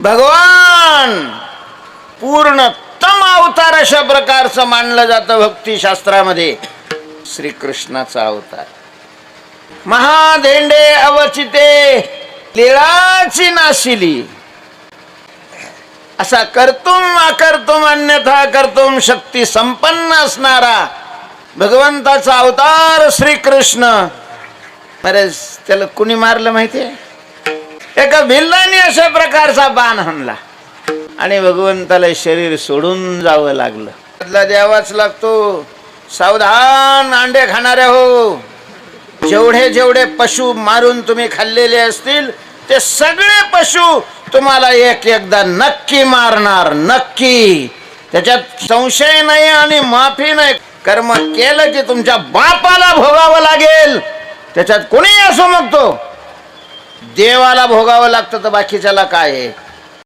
भगवान! पूर्णतम अवतार अशा प्रकारचं मानलं जातं भक्तिशास्त्रामध्ये. श्रीकृष्णाचा अवतार. महाधेंडे अवचिते लिळाची नाशिली. असा कर्तुम अकर्तुम अन्यथा कर्तुम शक्ती संपन्न असणारा भगवंताचा अवतार श्रीकृष्ण. बरेच त्याला कुणी मारलं माहिती आहे एका भिल्लाने अशा प्रकारचा बाण हाणला आणि भगवंताला शरीर सोडून जावं लागलं. बदला द्यावाच लागतो. सावधान अंडे खाणाऱ्या हो. जेवढे जेवढे पशु मारून तुम्ही खाल्लेले असतील ते सगळे पशु तुम्हाला एक एकदा नक्की मारणार नक्की. त्याच्यात संशय नाही आणि माफी नाही. कर्म केलं की तुमच्या बापाला भोगावं लागेल. त्याच्यात कोणी असो मग तो? देवाला भोगावं लागतं तर बाकीच्याला काय आहे?